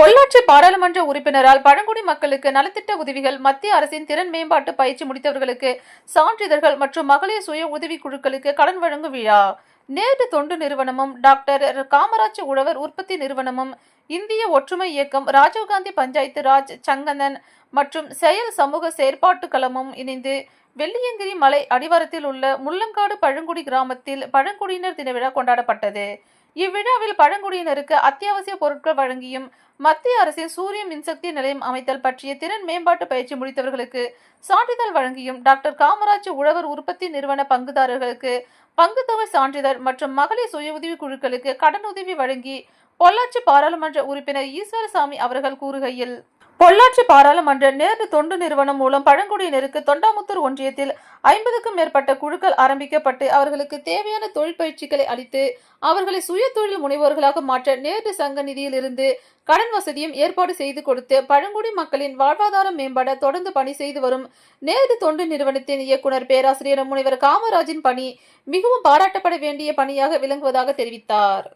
பொள்ளாச்சி பாராளுமன்ற உறுப்பினரால் பழங்குடி மக்களுக்கு நலத்திட்ட உதவிகள் மத்திய அரசின் திறன் மேம்பாட்டு பயிற்சி முடித்தவர்களுக்கு சான்றிதழ்கள் மற்றும் மகளிர் சுய உதவிக் குழுக்களுக்கு கடன் வழங்கும் விழா. நேரு தொண்டு நிறுவனமும் டாக்டர் காமராஜ் உழவர் உற்பத்தி நிறுவனமும் இந்திய ஒற்றுமை இயக்கம் ராஜீவ்காந்தி பஞ்சாயத்து ராஜ் சங்கந்தன் மற்றும் செயல் சமூக செயற்பாட்டு களமும் இணைந்து வெள்ளியங்கிரி மலை அடிவாரத்தில் உள்ள முள்ளங்காடு பழங்குடி கிராமத்தில் பழங்குடியினர் தின விழா கொண்டாடப்பட்டது. இவ்விழாவில் பழங்குடியினருக்கு அத்தியாவசிய பொருட்கள் வழங்கியும் மத்திய அரசின் சூரிய மின்சக்தி நிலையம் அமைத்தல் பற்றிய திறன் மேம்பாட்டு பயிற்சி முடித்தவர்களுக்கு சான்றிதழ் வழங்கியும் டாக்டர் காமராஜ் உழவர் உற்பத்தி நிறுவன பங்குதாரர்களுக்கு பங்குத்தொகை சான்றிதழ் மற்றும் மகளிர் சுய உதவி குழுக்களுக்கு கடனுதவி வழங்கி பொள்ளாச்சி பாராளுமன்ற உறுப்பினர் ஈஸ்வரசாமி அவர்கள் கூறுகையில் பொள்ளாச்சி பாராளுமன்ற நேரு தொண்டு நிறுவனம் மூலம் பழங்குடியினருக்கு தொண்டாமுத்தூர் ஒன்றியத்தில் ஐம்பதுக்கும் மேற்பட்ட குழுக்கள் ஆரம்பிக்கப்பட்டு அவர்களுக்கு தேவையான தொழில் பயிற்சிகளை அளித்து அவர்களை சுய தொழில் முனைவோர்களாக மாற்ற நேரு சங்க நிதியிலிருந்து கடன் வசதியும் ஏற்பாடு செய்து கொடுத்து பழங்குடி மக்களின் வாழ்வாதாரம் மேம்பட தொடர்ந்து பணி செய்து வரும் நேரு தொண்டு நிறுவனத்தின் இயக்குனர் பேராசிரியர் முனைவர் காமராஜின் பணி மிகவும் பாராட்டப்பட வேண்டிய பணியாக விளங்குவதாக தெரிவித்தார்.